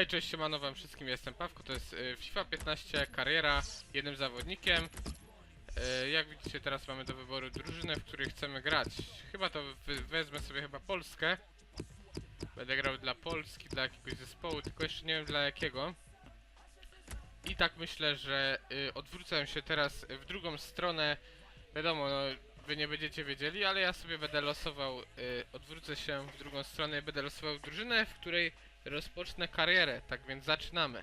Hej, cześć, siemano wam wszystkim, jestem Pawko, to jest y, FIFA 15 kariera jednym zawodnikiem. Y, Jak widzicie teraz mamy do wyboru drużynę, w której chcemy grać. Chyba to wezmę sobie chyba Polskę. Będę grał dla Polski, dla jakiegoś zespołu, tylko jeszcze nie wiem dla jakiego. I tak myślę, że y, odwrócę się teraz w drugą stronę. Wiadomo, no, wy nie będziecie wiedzieli, ale ja sobie będę losował, odwrócę się w drugą stronę i będę losował drużynę, w której rozpocznę karierę, tak więc zaczynamy.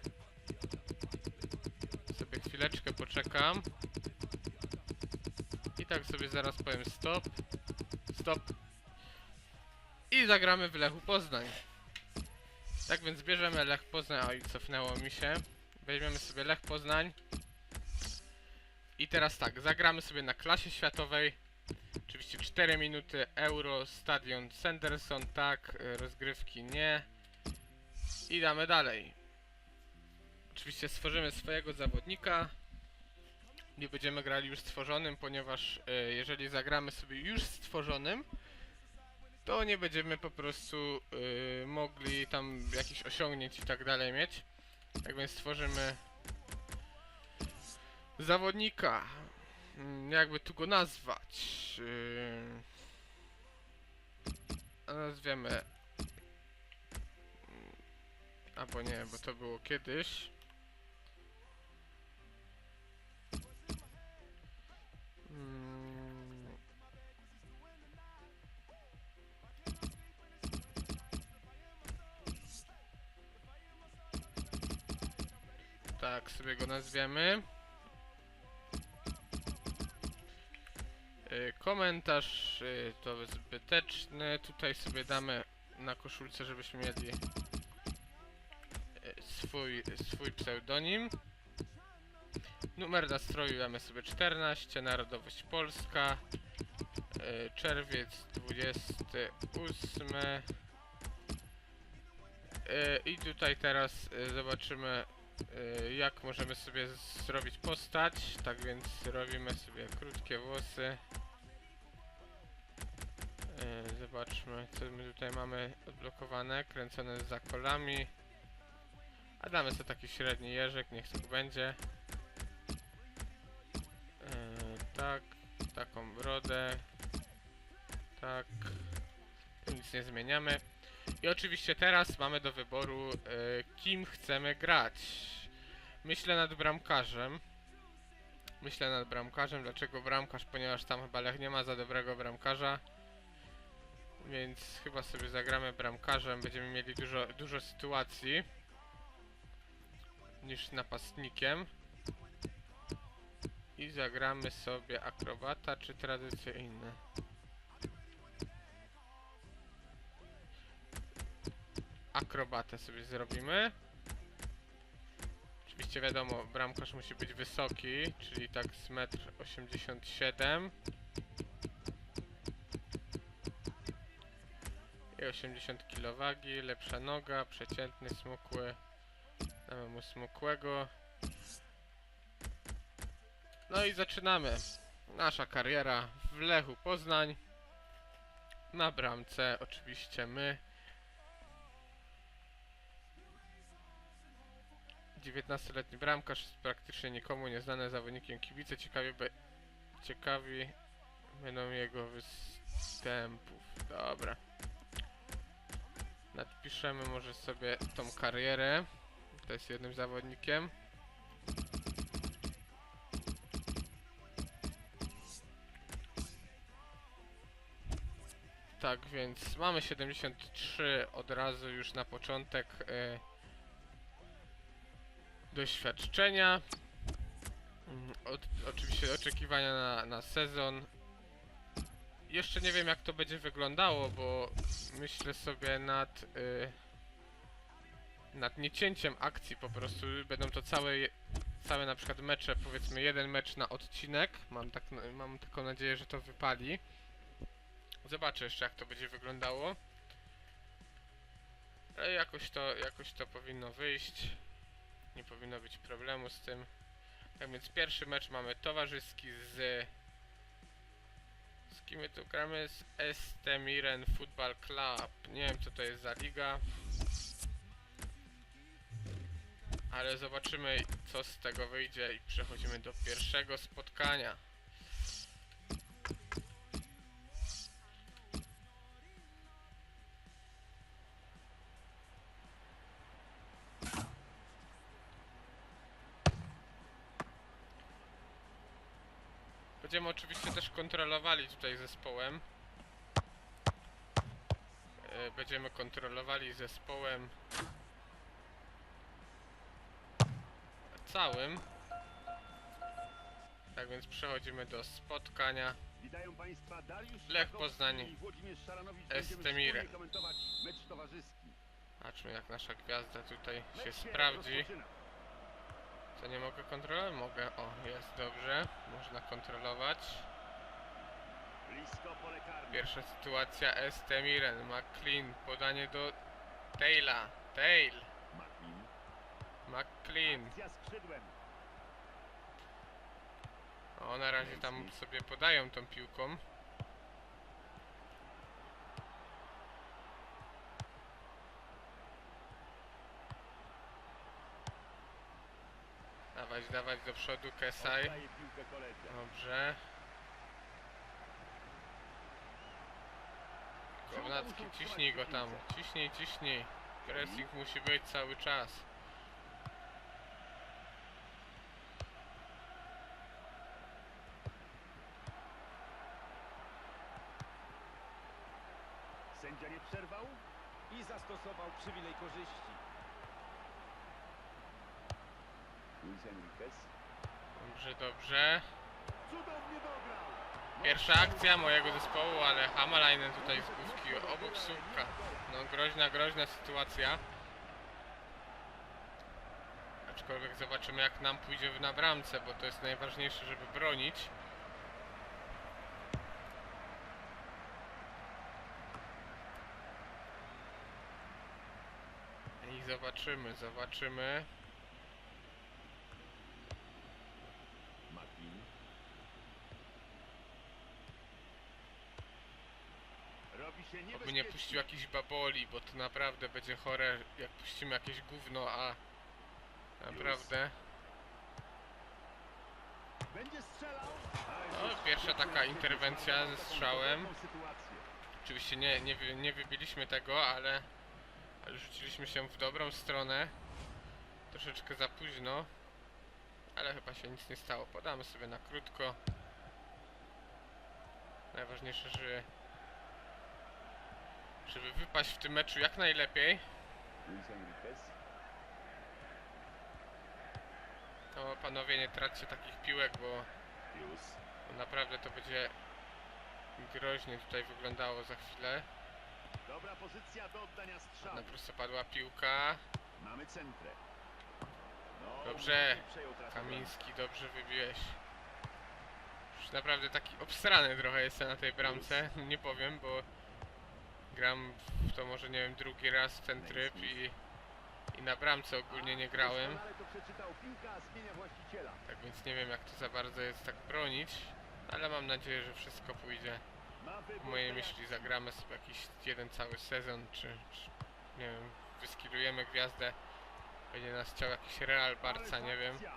Sobie chwileczkę poczekam. I tak sobie zaraz powiem stop. Stop. I zagramy w Lechu Poznań. Tak więc bierzemy Lech Poznań. Oj, cofnęło mi się. Weźmiemy sobie Lech Poznań. I teraz tak, zagramy sobie na klasie światowej. Oczywiście 4 minuty Euro, Stadion Sanderson, tak, rozgrywki nie. I damy dalej. Oczywiście stworzymy swojego zawodnika. Nie będziemy grali już stworzonym, ponieważ e, jeżeli zagramy sobie już stworzonym, to nie będziemy po prostu e, mogli tam jakichś osiągnięć i tak dalej mieć. Tak więc stworzymy zawodnika. Mm, Jakby tu go nazwać? A nazwiemy Albo nie, bo to było kiedyś. Mm. Tak sobie go nazwiemy. Y, Komentarz y, to zbyteczny. Tutaj sobie damy na koszulce, żebyśmy mieli swój, swój pseudonim. Numer nastroju damy sobie 14, narodowość polska, e, czerwiec 28. E, I tutaj teraz e, zobaczymy e, jak możemy sobie zrobić postać. Tak więc robimy sobie krótkie włosy. E, Zobaczmy co my tutaj mamy odblokowane, kręcone z zakolami. A damy sobie taki średni jeżyk, niech tak będzie. Eee, tak, taką brodę. Tak. Tu nic nie zmieniamy. I oczywiście teraz mamy do wyboru, e, kim chcemy grać. Myślę nad bramkarzem. Myślę nad bramkarzem. Dlaczego bramkarz? Ponieważ tam chyba Lech nie ma za dobrego bramkarza. Więc chyba sobie zagramy bramkarzem. Będziemy mieli dużo, dużo sytuacji niż napastnikiem. I zagramy sobie akrobata czy tradycyjny. Akrobatę sobie zrobimy. Oczywiście wiadomo, bramkarz musi być wysoki, czyli tak z 1,87 m. I 80 kg lepsza noga, przeciętny, smukły. Damy mu smukłego. No i zaczynamy. Nasza kariera w Lechu Poznań. Na bramce oczywiście my. 19-letni bramkarz praktycznie nikomu nieznany zawodnikiem kibice. Ciekawie be... Ciekawi będą jego występów. Dobra. Nadpiszemy może sobie tą karierę. To jest jednym zawodnikiem. Tak więc mamy 73 od razu już na początek e, doświadczenia. Mm, oczywiście oczekiwania na, na sezon. Jeszcze nie wiem jak to będzie wyglądało, bo myślę sobie nad y, nad niecięciem akcji po prostu. Będą to całe, całe na przykład mecze, powiedzmy jeden mecz na odcinek. Mam, tak, mam taką nadzieję, że to wypali. Zobaczę jeszcze jak to będzie wyglądało. Ale jakoś to, jakoś to powinno wyjść. Nie powinno być problemu z tym. Tak więc pierwszy mecz mamy towarzyski z... Z kim my tu gramy? Z ST Miren Football Club. Nie wiem co to jest za liga. Ale zobaczymy co z tego wyjdzie i przechodzimy do pierwszego spotkania. Będziemy oczywiście też kontrolowali tutaj zespołem. E, Będziemy kontrolowali zespołem całym. Tak więc przechodzimy do spotkania. Witają Państwa Dariusz Lech Poznań, i Włodzimierz Szaranowicz. Estemire. Mecz towarzyski. Zobaczmy jak nasza gwiazda tutaj się sprawdzi. Co nie mogę kontrolować? Mogę. O, jest dobrze. Można kontrolować. Pierwsza sytuacja Estemiren, McLean, podanie do Taila. Tail. McLean. O, na razie tam sobie podają tą piłką. Dawać, dawać do przodu Kesaj. Dobrze. Kownacki, ciśnij go tam. Ciśnij, ciśnij. Pressing musi być cały czas. Dobrze, dobrze. Pierwsza akcja mojego zespołu, ale Hamalainen tutaj z główki obok słupka. No groźna, groźna sytuacja. Aczkolwiek zobaczymy jak nam pójdzie na bramce, bo to jest najważniejsze, żeby bronić. I zobaczymy, zobaczymy. Oby nie puścił jakiś baboli, bo to naprawdę będzie chore, jak puścimy jakieś gówno, a naprawdę. No, pierwsza taka interwencja ze strzałem. Oczywiście nie, nie, nie wybiliśmy tego, ale, ale rzuciliśmy się w dobrą stronę. Troszeczkę za późno, ale chyba się nic nie stało. Podamy sobie na krótko. Najważniejsze, że żeby wypaść w tym meczu jak najlepiej. To panowie nie traćcie takich piłek, bo naprawdę to będzie groźnie tutaj wyglądało za chwilę. Dobra pozycja do oddania strzału. Na prostopadła piłka. Mamy centrę. No, Dobrze. Kamiński, dobrze wybiłeś. Już naprawdę taki obstrany trochę jestem na tej bramce, nie powiem, bo gram w to może nie wiem drugi raz ten tryb i, i na bramce ogólnie nie grałem. Tak więc nie wiem jak to za bardzo jest tak bronić, ale mam nadzieję, że wszystko pójdzie. W mojej myśli zagramy sobie jakiś jeden cały sezon, czy, czy nie wiem, wyskilujemy gwiazdę. Będzie nas chciał jakiś Real Barca, nie wiem. Akcja.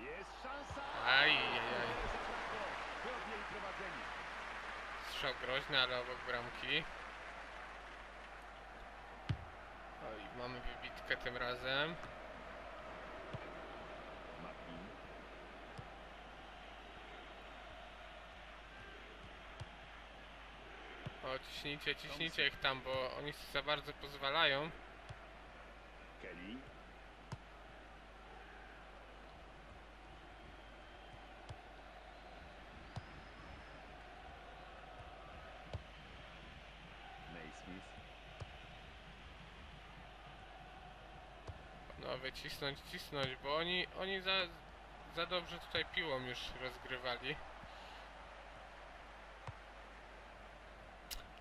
Jest szansa. Aj, aj, aj. Zabrakło. Podjęli prowadzenie. Strzał groźny, ale obok bramki. Oj, mamy wybitkę tym razem. O, ciśnijcie, ciśnijcie ich tam, bo oni za bardzo pozwalają. Kelly. Naismith. Panowie, cisnąć, cisnąć, bo oni, oni za, za dobrze tutaj piłą już rozgrywali.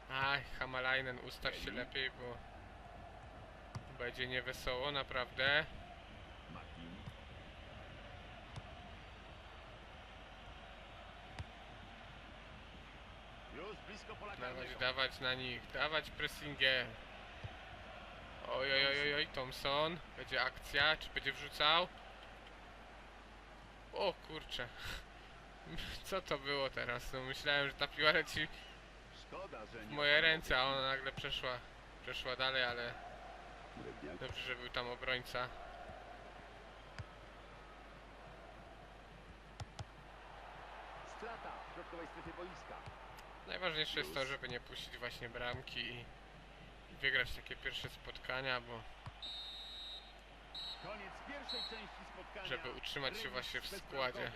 Aj, Hamalainen, ustaw się lepiej, bo będzie niewesoło, naprawdę. Dawać, dawać na nich, dawać pressingę. Oj, oj, oj, oj, oj, Thompson. Będzie akcja, czy będzie wrzucał? O kurcze. Co to było teraz? No myślałem, że ta piła leci w moje ręce, a ona nagle przeszła. Przeszła dalej, ale dobrze, że był tam obrońca. Najważniejsze jest to, żeby nie puścić właśnie bramki i wygrać takie pierwsze spotkania, bo Koniec pierwszej części spotkania. żeby utrzymać się właśnie w składzie.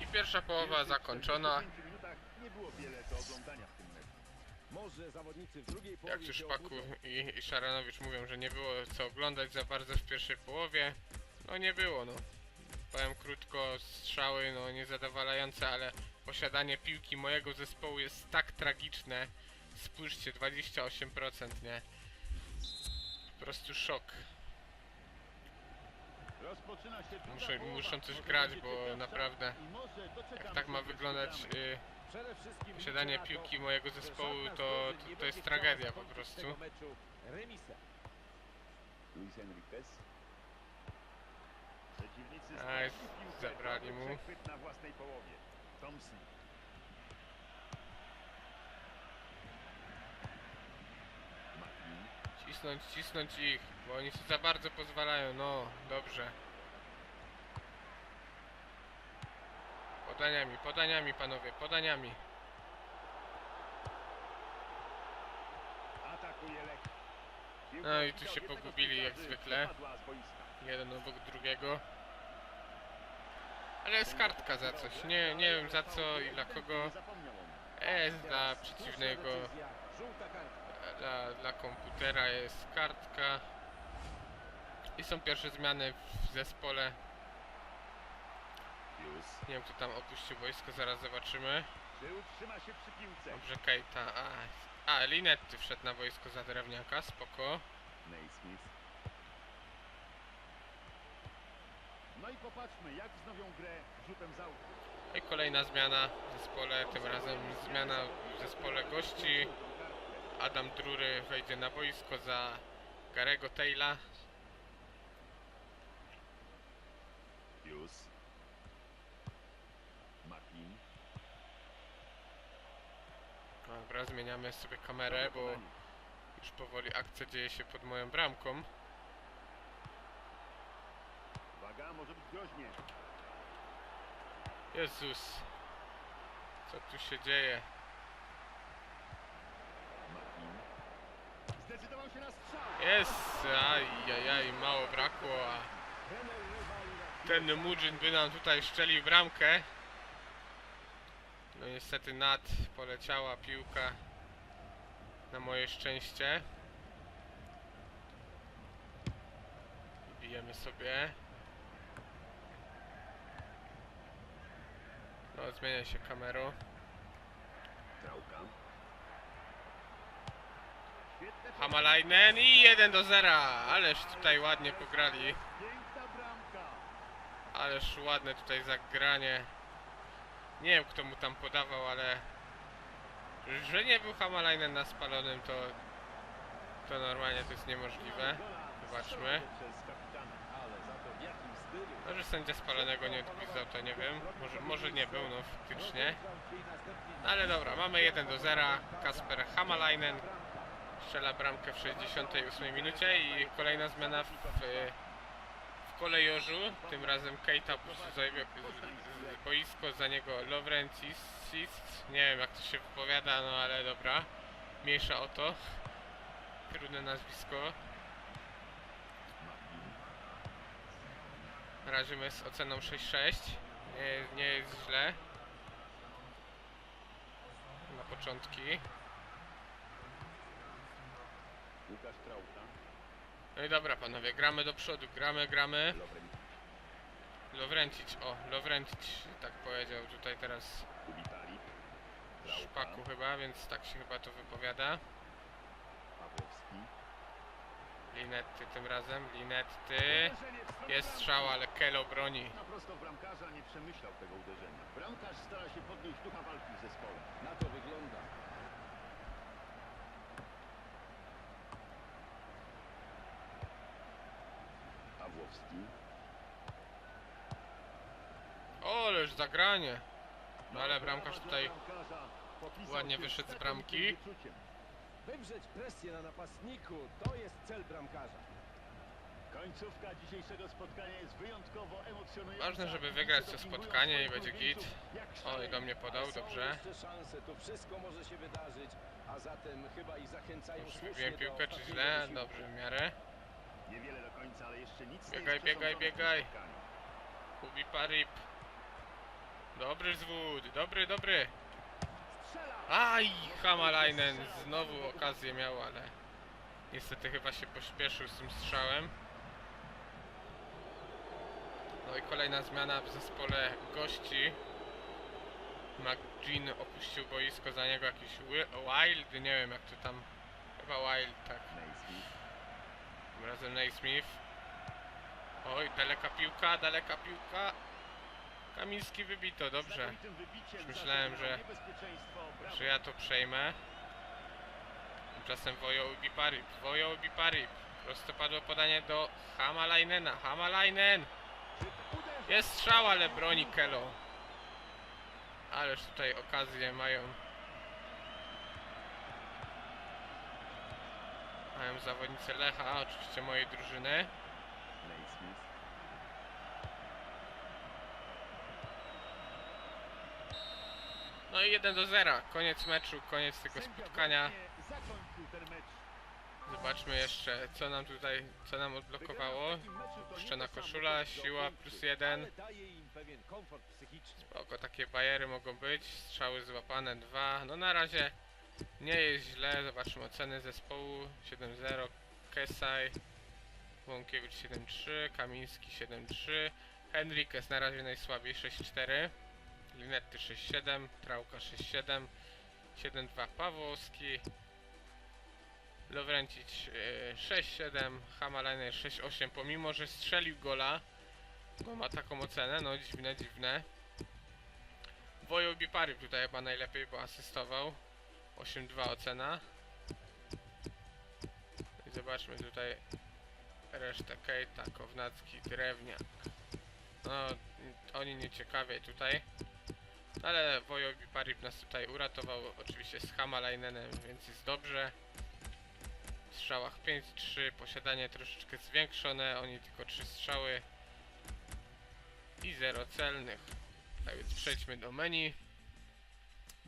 I pierwsza połowa zakończona. 45 minutach nie było wiele do oglądania w tym meczu. Może zawodnicy w drugiej połowie Jak już Paku i, i Szaranowicz mówią, że nie było co oglądać za bardzo w pierwszej połowie. No nie było, no. Powiem krótko, strzały no niezadowalające, ale posiadanie piłki mojego zespołu jest tak tragiczne. Spójrzcie, 28%, nie? Po prostu szok. Rozpoczyna się druga Muszę- muszą coś grać, bo naprawdę, Jak tak ma wyglądać y, posiadanie piłki mojego zespołu, to, to, to jest tragedia po prostu. meczu remisem. Luis Enriquez. Przeciwnicy Aj, stracili piłkę. zabrali Dobry mu. przechwyt na własnej połowie. Thompson. Martin. Cisnąć, cisnąć ich, bo oni sobie za bardzo pozwalają, no, dobrze. Podaniami, podaniami panowie, podaniami. No i tu się pogubili jak zwykle. Jeden obok drugiego. Ale jest kartka za coś, nie, nie wiem za co i dla kogo. E, dla przeciwnego, dla, dla komputera jest kartka. I są pierwsze zmiany w zespole. Nie wiem kto tam opuścił wojsko, zaraz zobaczymy. Czy utrzyma się przy piłce? Dobrze, Keita. A, a Linetty wszedł na wojsko za drewniaka, spoko. Naismith. No i popatrzmy, jak wznowią grę rzutem z autu. I kolejna zmiana w zespole, tym razem zmiana w zespole gości. Adam Drury wejdzie na wojsko za Garego Taylor. Pius. Martin. Dobra, zmieniamy sobie kamerę, bo już powoli akcja dzieje się pod moją bramką. Uwaga, może być groźnie. Jezus. Co tu się dzieje? Martin. Zdecydował się na strzał. Jest! Ajajaj, mało brakło, a ten Mudżyn by nam tutaj szczelił bramkę. No niestety nad poleciała piłka na moje szczęście. Bijemy sobie. No zmienia się kamerą. Trałka. Hamalainen i 1 do 0. Ależ tutaj ładnie pograli. Ależ ładne tutaj zagranie. Nie wiem kto mu tam podawał, ale że nie był Hamalainen na spalonym to to normalnie to jest niemożliwe. Zobaczmy. Stylu. No, sędzia spalonego nie odpisał, to nie wiem. Może, może nie był, no faktycznie. No, ale dobra, mamy 1 do 0. Kasper Hamalainen strzela bramkę w 68 minucie i kolejna zmiana w, w, kolejorzu. Tym razem Keita opuścił zajmie- z- z- boisko, za niego Lovrencis. Nie wiem jak to się wypowiada, no ale dobra. Mniejsza o to. Trudne nazwisko. Na z oceną 6-6. Nie, nie jest źle. Na początki. Łukasz Trałka. No i dobra panowie, gramy do przodu, gramy, gramy. Lovren. Lovrencic, o, Lovrencic tak powiedział tutaj teraz. Szpaku chyba, więc tak się chyba to wypowiada. Pawłowski. Linetty tym razem, Linetty. Jest strzał, ale Kelo broni. Na prosto bramkarza nie przemyślał tego uderzenia. Bramkarz stara się podnieść ducha walki w zespole. Na to wygląda. Lewandowski. Oleż zagranie. No ale bramkarz tutaj ładnie wyszedł z bramki. Wywrzeć presję na napastniku to jest cel bramkarza. Końcówka dzisiejszego spotkania jest wyjątkowo emocjonująca. Ważne, żeby wygrać to spotkanie i będzie git. Oj, szaleni. do mnie podał, dobrze. tu wszystko może się wydarzyć, a zatem chyba i zachęcają piłkę, czy źle? Dobrze, w miarę. Niewiele do końca, ale jeszcze nic nie Biegaj, biegaj, biegaj. Kubi Parip. Dobry zwód, dobry, dobry. Aj, Hamalainen znowu okazję miał, ale niestety chyba się pośpieszył z tym strzałem. No i kolejna zmiana w zespole gości. McGean opuścił boisko, za niego jakiś Wi- Wild, nie wiem jak to tam, chyba Wild, tak. Tym razem Naismith. Oj, daleka piłka, daleka piłka. Kamiński wybito, dobrze. Wybiciem myślałem, że- że ja to przejmę. Tymczasem Wojo Ubiparip, Wojo Ubiparip. Prosto padło podanie do Hamalainena, Hamalainen! Jest strzał, ale broni Kelo. Ależ tutaj okazje mają. Mają zawodnicy Lecha, oczywiście mojej drużyny. No i 1 do 0. Koniec meczu, koniec tego spotkania. Zobaczmy jeszcze, co nam tutaj, co nam odblokowało. To samo, koszula, siła plus jeden. Spoko, takie bajery mogą być. Strzały złapane 2. No na razie nie jest źle. Zobaczmy oceny zespołu. 7-0. Kesaj. Łąkiewicz 7-3. Kamiński 7-3. Henriquez na razie najsłabiej 6-4. Linetty 6-7. Trauka 6-7. 7-2 Pawłowski. Lovrencic e, 6-7. Hamalainen 6-8. Pomimo, że strzelił gola, bo ma taką ocenę, no dziwne, dziwne. Wojo Bipary tutaj chyba najlepiej, bo asystował. 8-2 ocena. I zobaczmy tutaj resztę Kejta, Kownacki, Drewniak. No, oni nie ciekawie tutaj. Ale Wojo Biparip nas tutaj uratował, oczywiście z Hamalainenem, więc jest dobrze. W strzałach 5-3, posiadanie troszeczkę zwiększone, oni tylko 3 strzały i 0 celnych. Tak więc przejdźmy do menu.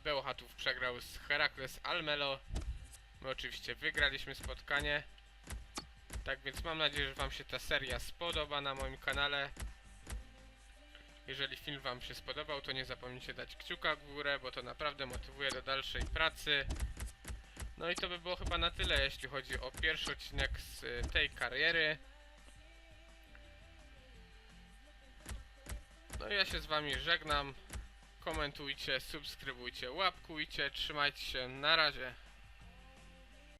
Bełchatów przegrał z Herakles Almelo. My oczywiście wygraliśmy spotkanie. Tak więc mam nadzieję, że Wam się ta seria spodoba na moim kanale. Jeżeli film Wam się spodobał, to nie zapomnijcie dać kciuka w górę, bo to naprawdę motywuje do dalszej pracy. No i to by było chyba na tyle, jeśli chodzi o pierwszy odcinek z y, tej kariery. No i ja się z wami żegnam. Komentujcie, subskrybujcie, łapkujcie, trzymajcie się, na razie.